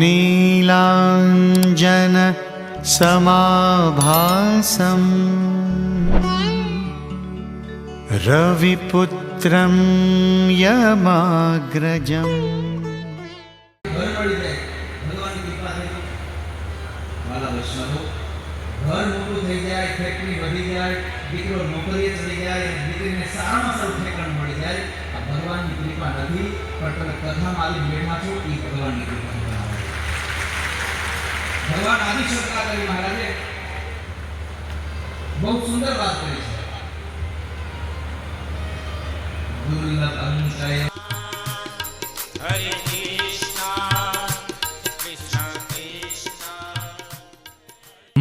नीलाञ्जन समाभासम् रविपुत्रं यमाग्रजम् ઘર મળી જાય ભગવાનની કૃપા થઈ વાલા વૈષ્ણવો ઘર મોટું થઈ જાય ફેક્ટરી વધી જાય દીકરો નોકરીએ ચડી જાય અને દીકરીને સારામાં સારું ઠેકાણ મળી જાય આ ભગવાનની કૃપા નથી પણ તમે કથામાં આવી બેઠા છો એ ભગવાનની કૃપા ભગવાન આદિશંકરાચાર્ય મહારાજે બહુ સુંદર વાત કરી છે. દુર્લભ અંશય હરે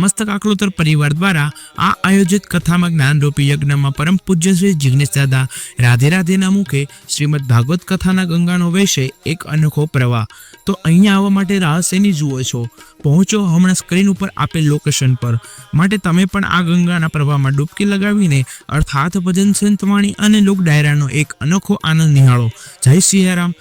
સમસ્ત કાકલોતર પરિવાર દ્વારા આ આયોજિત કથામાં જ્ઞાનરૂપી યજ્ઞમાં પરમ પૂજ્ય શ્રી જિગ્નેશ દાદા રાધે રાધેના મુખે શ્રીમદ ભાગવત કથાના ગંગાનો વહેશે એક અનોખો પ્રવાહ. તો અહીંયા આવવા માટે રહસ્યની જુઓ છો. પહોંચો હમણાં સ્ક્રીન ઉપર આપેલ લોકેશન પર. માટે તમે પણ આ ગંગાના પ્રવાહમાં ડૂબકી લગાવીને અર્થાત ભજન સંતવાણી અને લોક ડાયરાનો એક અનોખો આનંદ નિહાળો. જય સિયારામ.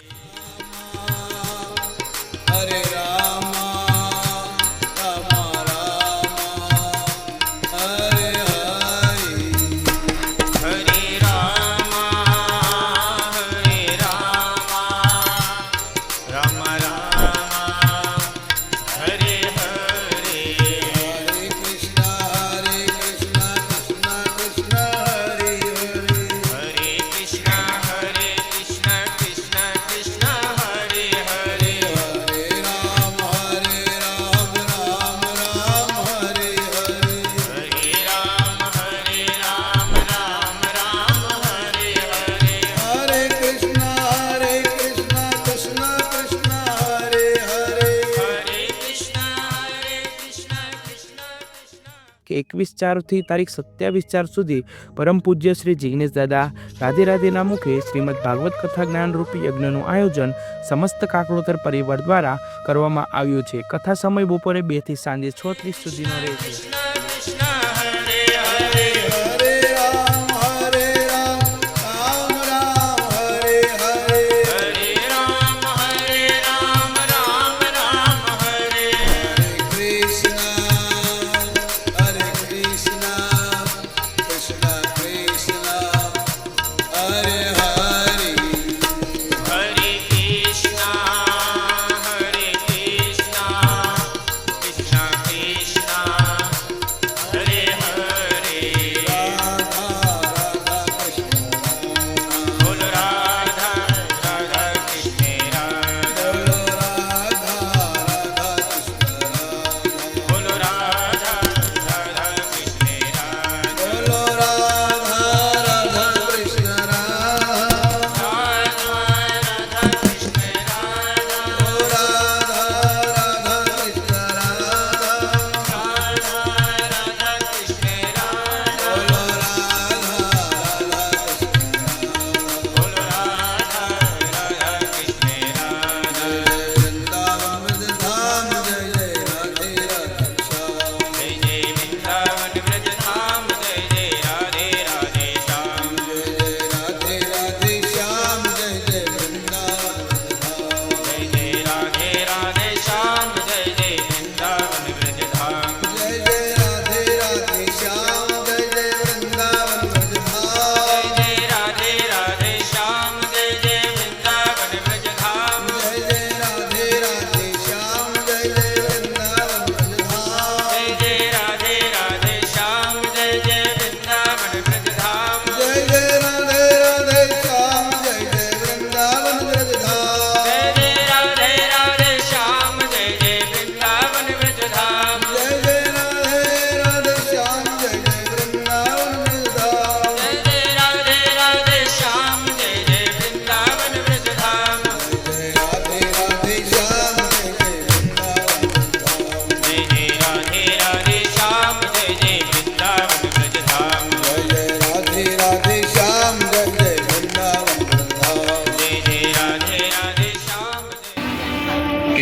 એકવીસ ચારથી તારીખ સત્યાવીસ ચાર સુધી પરમ પૂજ્ય શ્રી જિગ્નેશ દાદા, રાધે રાધેના મુખે શ્રીમદ ભાગવત કથા જ્ઞાનરૂપી યજ્ઞનું આયોજન સમસ્ત કાકડોતર પરિવાર દ્વારા કરવામાં આવ્યું છે. કથા સમય બપોરે બેથી સાંજે છ ત્રીસ સુધીનો રહેશે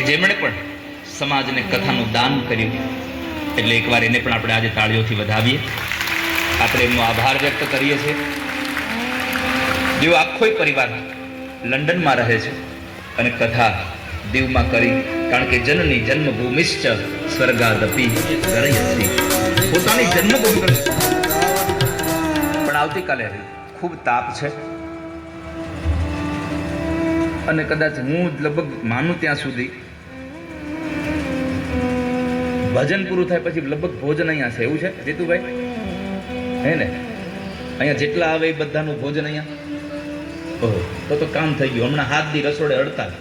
કે જેમણે પણ સમાજને કથાનું દાન કર્યું. એટલે એકવાર એને પણ આપણે આજે તાળીઓથી વધાવીએ. આપણે એમનો આભાર વ્યક્ત કરીએ છીએ. જેઓ આખો પરિવાર લંડનમાં રહે છે અને કથા દીવમાં કરી, કારણ કે જનની જન્મભૂમિશ્ચ સ્વર્ગાદપી ગરયસી પોતાની જન્મભૂમિ પણ આવતીકાલે ખૂબ તાપ છે. અને કદાચ હું લગભગ માનું ત્યાં સુધી ભજન પૂરું થાય પછી લગભગ ભોજન અહીંયા છે, એવું છે? જીતુભાઈ? હે ને? અહીંયા જેટલા આવે એ બધાનું ભોજન અહીંયા? ઓહો, તો તો કામ થઈ ગયું. હમણાં હાથ હાથની રસોડે અડતાલ.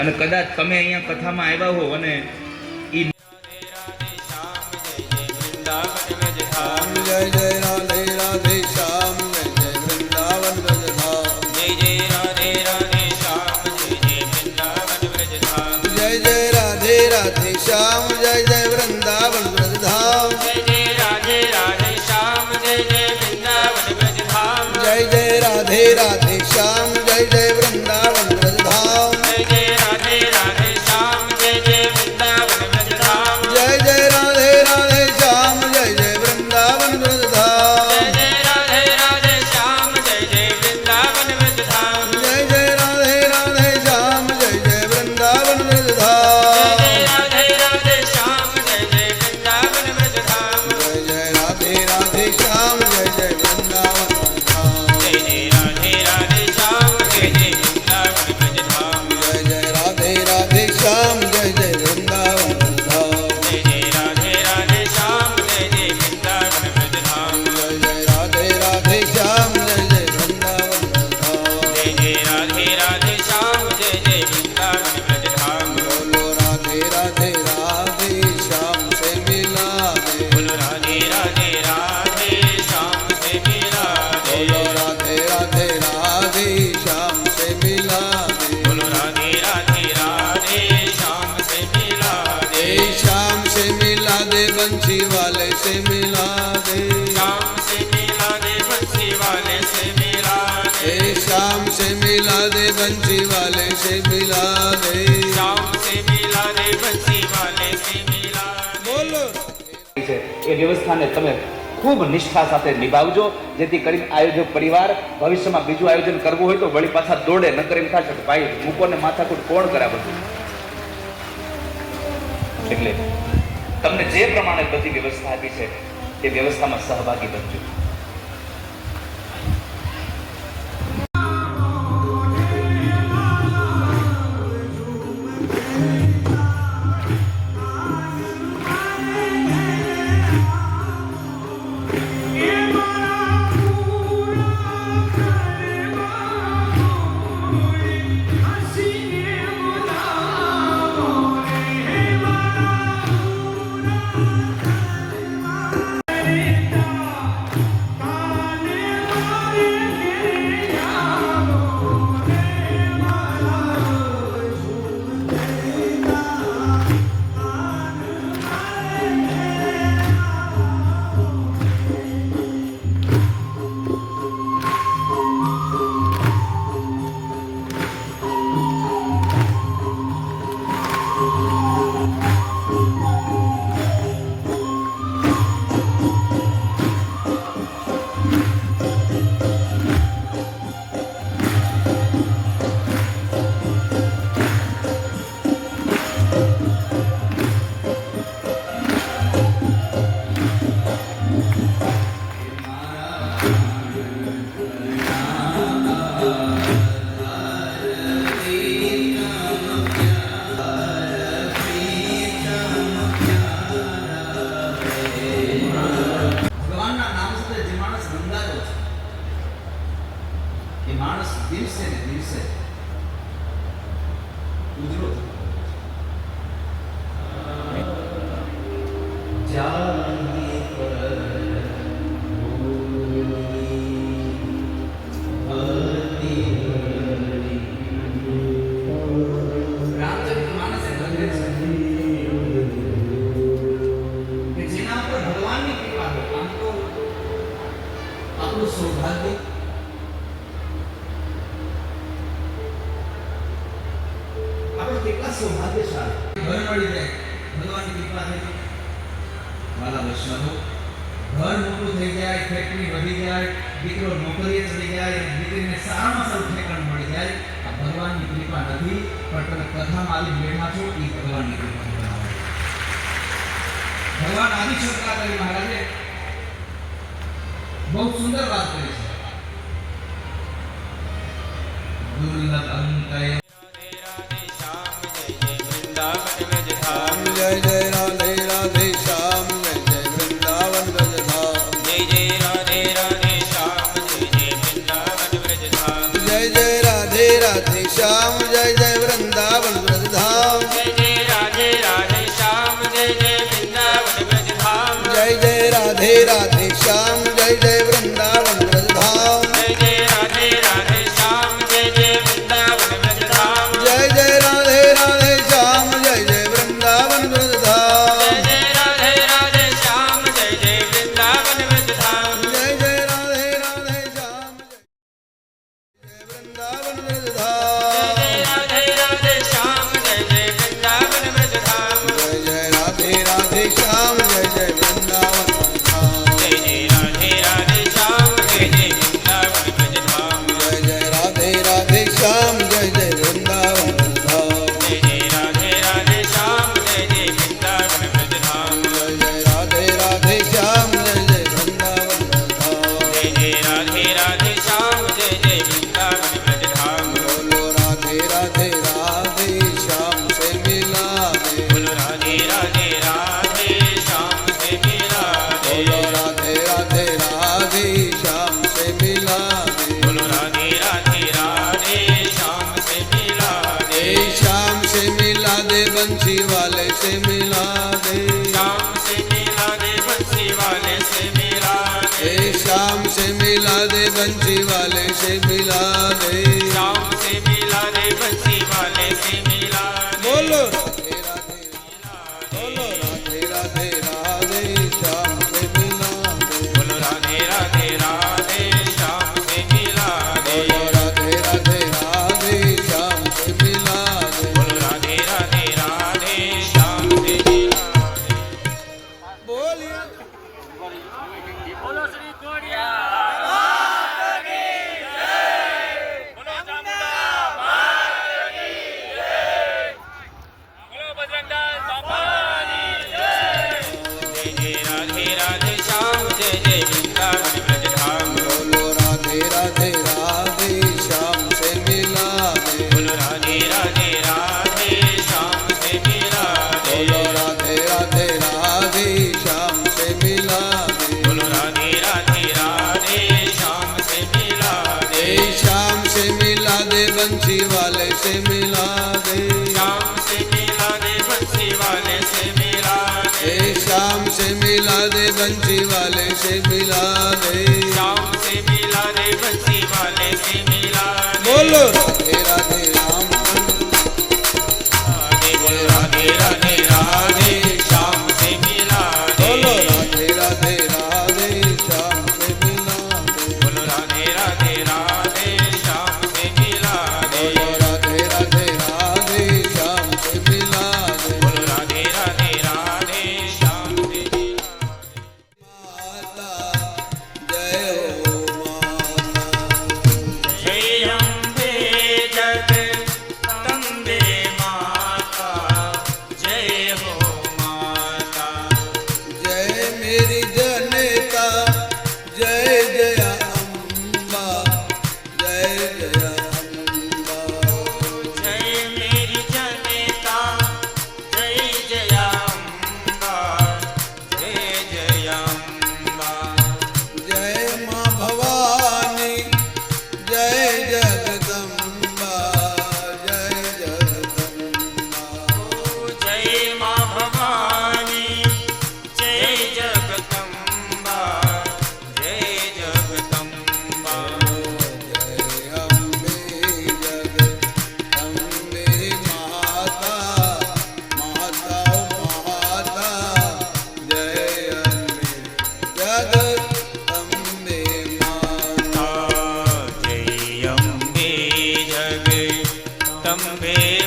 અને કદાચ તમે અહીંયા કથામાં આવ્યા હો અને રાધે રાધે શ્યામ જય જય બ્રહ્મ बंसी वाले से मिला दे शाम से मिला रे बंसी वाले से मिला बोलो। એ વ્યવસ્થાને તમે ખૂબ નિષ્ઠા સાથે નિભાવજો જેથી કરીને આયોજક પરિવાર ભવિષ્યમાં બીજું આયોજન કરવું હોય તો વળી પાછા દોડે નકર એમ થશે કે ભાઈ મૂકોને માથાકૂટ કોણ કરા બધું? એટલે તમને જે પ્રમાણે બધી વ્યવસ્થા આપી છે તે વ્યવસ્થામાં સહભાગી બનજો. 어디로 કેટલા સૌભાગ્યશાળી. ઘર મળી જાય. ભગવાનની કૃપા થઈ વાલા વૈષ્ણવો, ઘર મોટું થઈ જાય, ફેક્ટરી વધી જાય, દીકરો નોકરીએ ચડી જાય, દીકરીને સારામાં સારું ઠેકાણ મળી જાય, આ ભગવાનની કૃપા નથી, પણ તમે કથામાં આવી બેઠા છો એ ભગવાનની કૃપા ભગવાન આદિ શંકરાચાર્ય મહારાજે બહુ સુંદર વાત કરી છે. દુર્લભ અંતય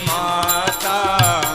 માતા